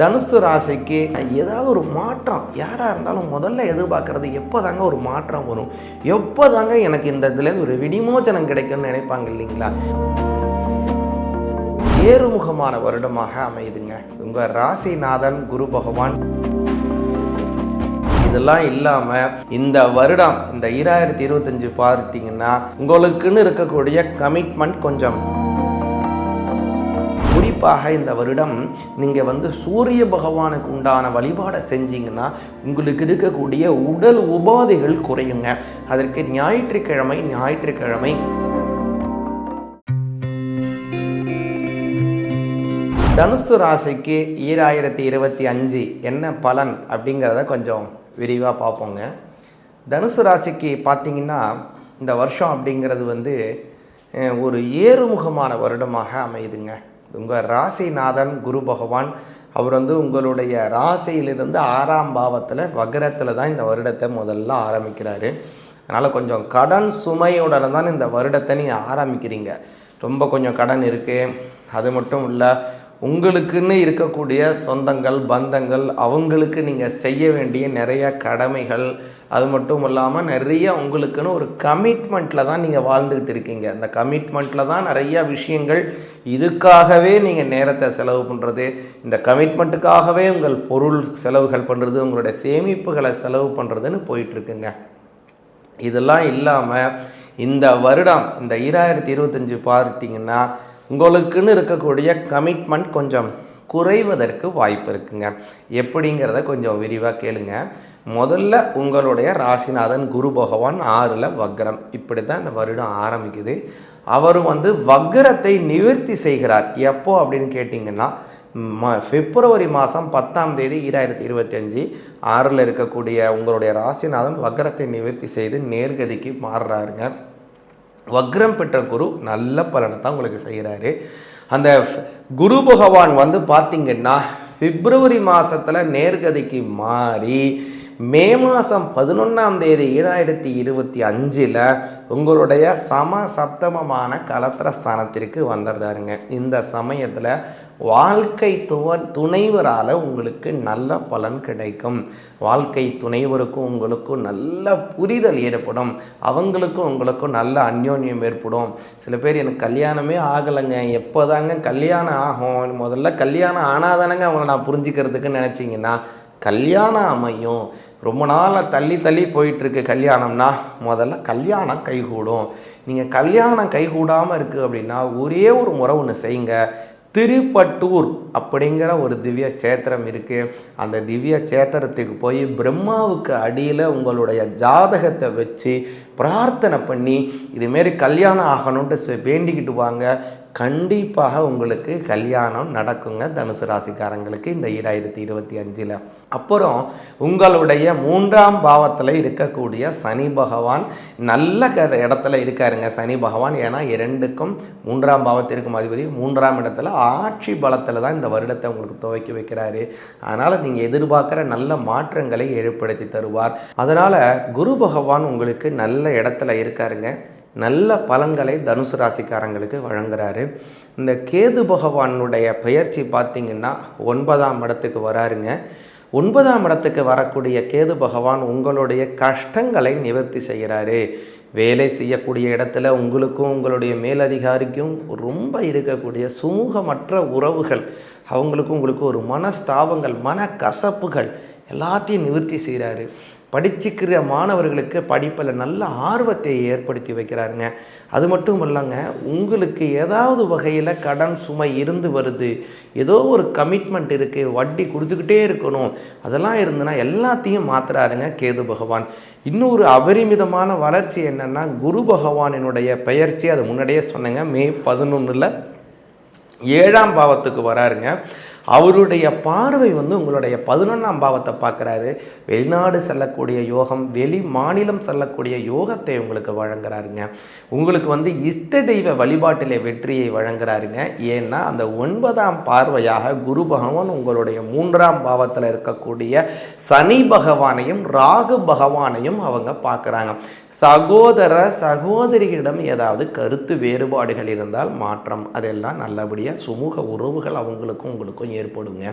தனுசு ராசிக்கு ஏதாவது ஒரு மாற்றம். யாராக இருந்தாலும் முதல்ல எதிர்பார்க்குறது எப்போ தாங்க ஒரு மாற்றம் வரும்? எப்போ தாங்க எனக்கு இந்த இதுலேருந்து ஒரு விடிமோச்சனம் கிடைக்கும்னு நினைப்பாங்க இல்லைங்களா? ஏறுமுகமான வருடமாக அமையுதுங்க. உங்கள் ராசிநாதன் குரு பகவான். இதெல்லாம் இல்லாமல் இந்த வருடம் இந்த இராயிரத்தி இருபத்தஞ்சு பார்த்தீங்கன்னா உங்களுக்குன்னு இருக்கக்கூடிய கமிட்மெண்ட் கொஞ்சம் குறிப்பாக இந்த வருடம் நீங்கள் வந்து சூரிய பகவானுக்கு உண்டான வழிபாடை செஞ்சீங்கன்னா உங்களுக்கு இருக்கக்கூடிய உடல் உபாதைகள் குறையுங்க. அதற்கு ஞாயிற்றுக்கிழமை ஞாயிற்றுக்கிழமை. தனுசு ராசிக்கு ஈராயிரத்தி இருபத்தி அஞ்சு என்ன பலன் அப்படிங்கிறத கொஞ்சம் விரிவாக பார்ப்போங்க. தனுசு ராசிக்கு பார்த்தீங்கன்னா இந்த வருஷம் அப்படிங்கிறது வந்து ஒரு ஏறுமுகமான வருடமாக அமையுதுங்க. உங்கள் ராசிநாதன் குரு பகவான் அவர் வந்து உங்களுடைய ராசியிலிருந்து ஆறாம் பாவத்தில் வக்ரத்தில் தான் இந்த வருடத்தை முதல்ல ஆரம்பிக்கிறாரு. அதனால் கொஞ்சம் கடன் சுமையுடன் தான் இந்த வருடத்தை நீங்கள் ஆரம்பிக்கிறீங்க. ரொம்ப கொஞ்சம் கடன் இருக்குது அது மட்டும் இல்லை உங்களுக்குன்னு இருக்கக்கூடிய சொந்தங்கள் பந்தங்கள் அவங்களுக்கு நீங்கள் செய்ய வேண்டிய நிறைய கடமைகள் அது மட்டும் இல்லாமல் நிறைய உங்களுக்குன்னு ஒரு கமிட்மெண்ட்டில் தான் நீங்கள் வாழ்ந்துக்கிட்டு இருக்கீங்க. அந்த கமிட்மெண்ட்டில் தான் நிறைய விஷயங்கள் இதுக்காகவே நீங்கள் நேரத்தை செலவு பண்ணுறது இந்த கமிட்மெண்ட்டுக்காகவே உங்கள் பொருள் செலவுகள் பண்ணுறது உங்களுடைய சேமிப்புகளை செலவு பண்ணுறதுன்னு போயிட்டுருக்குங்க. இதெல்லாம் இல்லாமல் இந்த வருடம் இந்த ஈராயிரத்தி இருபத்தஞ்சி பார்த்தீங்கன்னா உங்களுக்குன்னு இருக்கக்கூடிய கமிட்மெண்ட் கொஞ்சம் குறைவதற்கு வாய்ப்பு இருக்குங்க. எப்படிங்கிறத கொஞ்சம் விரிவாக கேளுங்க. முதல்ல உங்களுடைய ராசிநாதன் குரு பகவான் ஆறில் வக்ரம். இப்படி தான் இந்த வருடம் ஆரம்பிக்குது. அவர் வந்து வக்ரத்தை நிவர்த்தி செய்கிறார். எப்போ அப்படின்னு கேட்டிங்கன்னா ம பிப்ரவரி மாதம் பத்தாம் தேதி ஈராயிரத்தி இருபத்தி அஞ்சு ஆறில் இருக்கக்கூடிய உங்களுடைய ராசிநாதன் வக்ரத்தை நிவர்த்தி செய்து நேர்கதிக்கு மாறுறாருங்க. வக்ரம் பெற்ற குரு நல்ல பலனை தான் உங்களுக்கு செய்கிறாரு. அந்த குரு பகவான் வந்து பார்த்திங்கன்னா பிப்ரவரி மாதத்தில் நேர்கதிக்கு மாறி மே மாதம் பதினொன்றாம் தேதி ஈராயிரத்தி இருபத்தி அஞ்சில் உங்களுடைய சம சப்தமமான கலத்திர ஸ்தானத்திற்கு வந்துடுறாருங்க இந்த சமயத்தில் வாழ்க்கை துவ துணைவரால் உங்களுக்கு நல்ல பலன் கிடைக்கும். வாழ்க்கை துணைவருக்கும் உங்களுக்கும் நல்ல புரிதல் ஏற்படும். அவங்களுக்கும் உங்களுக்கும் நல்ல அந்யோன்யம் ஏற்படும். சில பேர் எனக்கு கல்யாணமே ஆகலைங்க. எப்போதாங்க கல்யாணம் ஆகும்? முதல்ல கல்யாணம் ஆனாதானங்க அவங்கள நான் புரிஞ்சுக்கிறதுக்கு நினச்சிங்கன்னா கல்யாணம் அமையும் ரொம்ப நாளாக தள்ளி தள்ளி போயிட்டுருக்கு கல்யாணம்னா முதல்ல கல்யாணம் கைகூடும். நீங்கள் கல்யாணம் கைகூடாமல் இருக்குது அப்படின்னா ஒரே ஒரு முறை ஒன்று செய்யுங்க. திருப்பட்டூர் அப்படிங்கிற ஒரு திவ்ய சேத்திரம் இருக்குது அந்த திவ்ய சேத்திரத்துக்கு போய் பிரம்மாவுக்கு அடியில் உங்களுடைய ஜாதகத்தை வச்சு பிரார்த்தனை பண்ணி இதுமாரி கல்யாணம் ஆகணுன்ட்டு செ- வேண்டிக்கிட்டு வாங்க. கண்டிப்பாக உங்களுக்கு கல்யாணம் நடக்குங்க தனுசு ராசிக்காரங்களுக்கு இந்த ஈராயிரத்தி இருபத்தி அஞ்சில். அப்புறம் உங்களுடைய மூன்றாம் பாவத்தில் இருக்கக்கூடிய சனி பகவான் நல்ல க இடத்துல இருக்காருங்க சனி பகவான். ஏன்னா இரண்டுக்கும் மூன்றாம் பாவத்திற்கும் அதிபதி மூன்றாம் இடத்துல ஆட்சி பலத்தில் தான் இந்த வருடத்தை உங்களுக்கு துவக்கி வைக்கிறாரு. அதனால் நீங்கள் எதிர்பார்க்குற நல்ல மாற்றங்களை ஏற்படுத்தி தருவார். அதனால் குரு பகவான் உங்களுக்கு நல்ல இடத்துல இருக்காருங்க. நல்ல பலன்களை தனுசு ராசிக்காரங்களுக்கு வழங்குறாரு. இந்த கேது பகவானுடைய பெயர்ச்சி பார்த்தீங்கன்னா ஒன்பதாம் இடத்துக்கு வராருங்க. ஒன்பதாம் இடத்துக்கு வரக்கூடிய கேது பகவான் உங்களுடைய கஷ்டங்களை நிவர்த்தி செய்கிறாரு. வேலை செய்யக்கூடிய இடத்துல உங்களுக்கும் உங்களுடைய மேலதிகாரிக்கும் ரொம்ப இருக்கக்கூடிய சுமூகமற்ற உறவுகள் அவங்களுக்கும் உங்களுக்கும் ஒரு மனஸ்தாபங்கள் மனக்கசப்புகள் எல்லாத்தையும் நிவர்த்தி செய்கிறாரு. படிச்சுக்கிற மாணவர்களுக்கு படிப்பில் நல்ல ஆர்வத்தை ஏற்படுத்தி வைக்கிறாருங்க. அது மட்டும் இல்லைங்க உங்களுக்கு ஏதாவது வகையில் கடன் சுமை இருந்து வருது ஏதோ ஒரு கமிட்மெண்ட் இருக்குது வட்டி கொடுத்துக்கிட்டே இருக்கணும் அதெல்லாம் இருந்ததுன்னா எல்லாத்தையும் மாத்துறாருங்க கேது பகவான். இன்னொரு அபரிமிதமான வளர்ச்சி என்னென்னா குரு பகவானினுடைய பெயர்ச்சி அது முன்னாடியே சொன்னேங்க மே பதினொன்றில் ஏழாம் பாவத்துக்கு வராருங்க. அவருடைய பார்வை வந்து உங்களுடைய பதினொன்றாம் பாவத்தை பார்க்குறாரு. வெளிநாடு செல்லக்கூடிய யோகம் வெளி மாநிலம் செல்லக்கூடிய யோகத்தை உங்களுக்கு வழங்குறாருங்க. உங்களுக்கு வந்து இஷ்ட தெய்வ வழிபாட்டிலே வெற்றியை வழங்குறாருங்க. ஏன்னா அந்த ஒன்பதாம் பார்வையாக குரு பகவான் உங்களுடைய மூன்றாம் பாவத்தில் இருக்கக்கூடிய சனி பகவானையும் ராகு பகவானையும் அவங்க பார்க்குறாங்க. சகோதர சகோதரிகளிடம் ஏதாவது கருத்து வேறுபாடுகள் இருந்தால் மாற்றம். அதெல்லாம் நல்லபடியாக சுமூக உறவுகள் அவங்களுக்கும் உங்களுக்கும் மாற்றம் ஏற்படுங்க.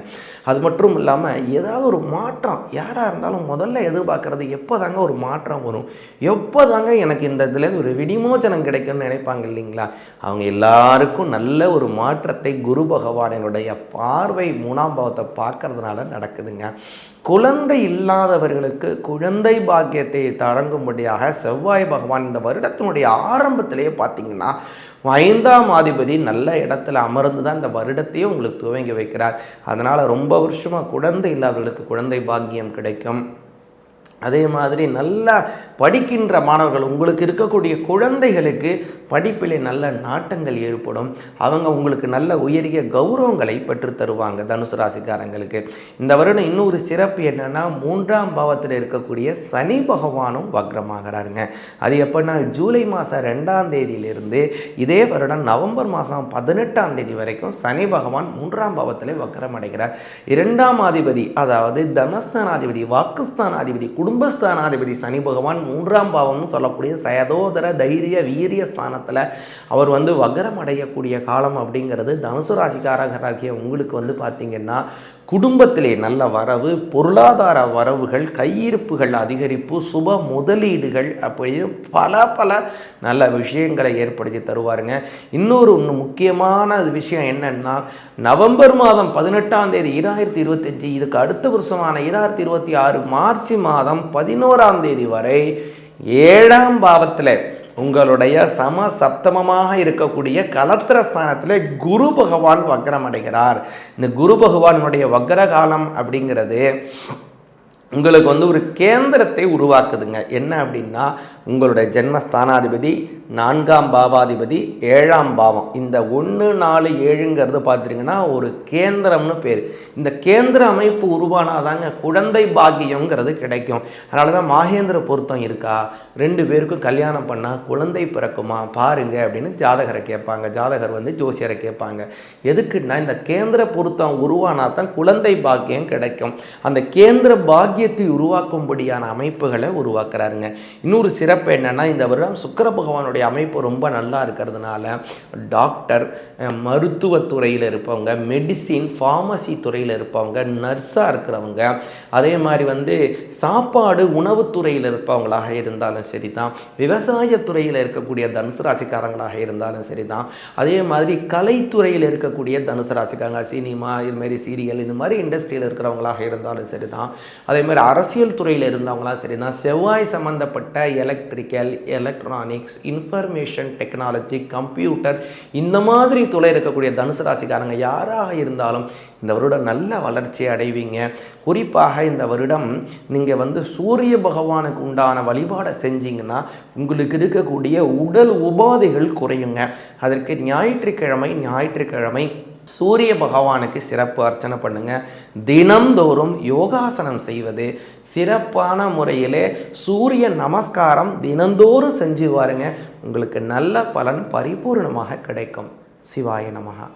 அது மட்டும் இல்லாமல் ஏதாவது ஒரு மாற்றம் யாராக இருந்தாலும் முதல்ல எதிர்பார்க்குறது எப்போ தாங்க ஒரு மாற்றம் வரும்? எப்போ தாங்க எனக்கு இந்த இதில் ஒரு விடிமோச்சனம் கிடைக்கும்னு நினைப்பாங்க இல்லைங்களா? அவங்க எல்லாருக்கும் நல்ல ஒரு மாற்றத்தை குரு பகவானினுடைய பார்வை மூணாம் பாவத்தை பார்க்கறதுனால நடக்குதுங்க. குழந்தை இல்லாதவர்களுக்கு குழந்தை பாக்கியத்தை தழங்கும்படியாக செவ்வாய் பகவான் இந்த வருடத்தினுடைய ஆரம்பத்திலேயே பார்த்தீங்கன்னா ஐந்தாம் அதிபதி நல்ல இடத்துல அமர்ந்து தான் இந்த வருடத்தையே உங்களுக்கு துவங்கி வைக்கிறார். அதனால் ரொம்ப வருஷமாக குழந்தை இல்லாதவர்களுக்கு குழந்தை பாக்கியம் கிடைக்கும். அதே மாதிரி நல்லா படிக்கின்ற மாணவர்கள் உங்களுக்கு இருக்கக்கூடிய குழந்தைகளுக்கு படிப்பிலே நல்ல நாட்டங்கள் ஏற்படும். அவங்க உங்களுக்கு நல்ல உயரிய கௌரவங்களை பெற்று தருவாங்க தனுசு ராசிக்காரங்களுக்கு. இந்த வருடம் இன்னொரு சிறப்பு என்னென்னா மூன்றாம் பாவத்தில் இருக்கக்கூடிய சனி பகவானும் வக்ரமாகிறாருங்க. அது எப்படின்னா ஜூலை மாதம் ரெண்டாம் தேதியிலிருந்து இதே வருடம் நவம்பர் மாதம் பதினெட்டாம் தேதி வரைக்கும் சனி பகவான் மூன்றாம் பாவத்திலே வக்ரம் அடைகிறார் இரண்டாம் அதிபதி அதாவது தனஸ்தானாதிபதி வாக்குஸ்தானாதிபதி குடும்பஸ்தானாதிபதி சனி பகவான் மூன்றாம் பாவம்னு சொல்லக்கூடிய சயதோதர தைரிய வீரிய ஸ்தானத்தில் அவர் வந்து வக்ரம் அடையக்கூடிய காலம் அப்படிங்கிறது தனுசு ராசிக்காரகராகிய உங்களுக்கு வந்து பார்த்தீங்கன்னா குடும்பத்திலே நல்ல வரவு பொருளாதார வரவுகள் கையிருப்புகள் அதிகரிப்பு சுப முதலீடுகள் அப்படின்னு பல பல நல்ல விஷயங்களை ஏற்படுத்தி தருவாருங்க. இன்னொரு ஒன்று முக்கியமான விஷயம் என்னன்னா நவம்பர் மாதம் பதினெட்டாம் தேதி இரண்டாயிரத்தி இருபத்தஞ்சி இதுக்கு அடுத்த வருஷமான இரண்டாயிரத்தி இருபத்தி ஆறு மார்ச் மாதம் பதினோராம் தேதி வரை ஏழாம் பாவத்தில் உங்களுடைய சம சப்தமமாக இருக்கக்கூடிய கலத்திர ஸ்தானத்தில் குரு பகவான் வக்ரம் அடைகிறார். இந்த குரு பகவானுடைய வக்ர காலம் அப்படிங்கிறது உங்களுக்கு வந்து ஒரு கேந்திரத்தை உருவாக்குதுங்க. என்ன அப்படின்னா உங்களுடைய ஜென்மஸ்தானாதிபதி நான்காம் பாவாதிபதி ஏழாம் பாவம். இந்த ஒன்று நாலு ஏழுங்கிறது பார்த்துட்டிங்கன்னா ஒரு கேந்திரம்னு பேர். இந்த கேந்திர அமைப்பு உருவானாதாங்க குழந்தை பாக்கியங்கிறது கிடைக்கும். அதனால தான் மாகேந்திர பொருத்தம் இருக்கா? ரெண்டு பேருக்கும் கல்யாணம் பண்ணால் குழந்தை பிறக்குமா? பாருங்க அப்படின்னு ஜாதகரை கேட்பாங்க. ஜாதகர் வந்து ஜோசியரை கேட்பாங்க. எதுக்குன்னா இந்த கேந்திர பொருத்தம் உருவானா தான் குழந்தை பாக்கியம் கிடைக்கும். அந்த கேந்திர பாக்கியத்தை உருவாக்கும்படியான அமைப்புகளை உருவாக்குறாருங்க. இன்னொரு சிறப்பு என்னென்னா இந்த வருடம் சுக்கர பகவானுடைய அமைப்பு ரொம்ப நல்லா இருக்கிறதுனால டாக்டர் மருத்துவத்துறையில் இருப்பவங்க மெடிசின் ஃபார்மசி துறையில் இருப்பவங்க நர்ஸாக இருக்கிறவங்க அதே மாதிரி வந்து சாப்பாடு உணவுத்துறையில் இருப்பவங்களாக இருந்தாலும் சரி தான் விவசாயத்துறையில் இருக்கக்கூடிய தனுசு ராசிக்காரங்களாக இருந்தாலும் சரி தான் அதே மாதிரி கலைத்துறையில் இருக்கக்கூடிய தனுசு ராசிக்காரங்க சினிமா இதுமாரி சீரியல் இந்த மாதிரி இண்டஸ்ட்ரியில் இருக்கிறவங்களாக இருந்தாலும் சரி தான் அதே மாதிரி அரசியல் துறையில் இருந்தவங்களாம் சரி தான் செவ்வாய் சம்மந்தப்பட்ட electrical electronics information technology computer இந்த மாதிரி துளை இருக்கக்கூடிய தனுசு ராசிக்காரங்க யாராக இருந்தாலும் இந்த வருடம் நல்ல வளர்ச்சி அடைவீங்க. குறிப்பாக இந்த வருடம் நீங்கள் வந்து சூரிய பகவானுக்கு உண்டான வழிபாடை செஞ்சீங்கன்னா உங்களுக்கு இருக்கக்கூடிய உடல் உபாதைகள் குறையுங்க. அதற்கு ஞாயிற்றுக்கிழமை ஞாயிற்றுக்கிழமை சூரிய பகவானுக்கு சிறப்பு அர்ச்சனை பண்ணுங்க. தினம்தோறும் யோகாசனம் செய்வது சிறப்பான முறையிலே சூரிய நமஸ்காரம் தினந்தோறும் செஞ்சு வாருங்க. உங்களுக்கு நல்ல பலன் பரிபூர்ணமாக கிடைக்கும். சிவாய நமகா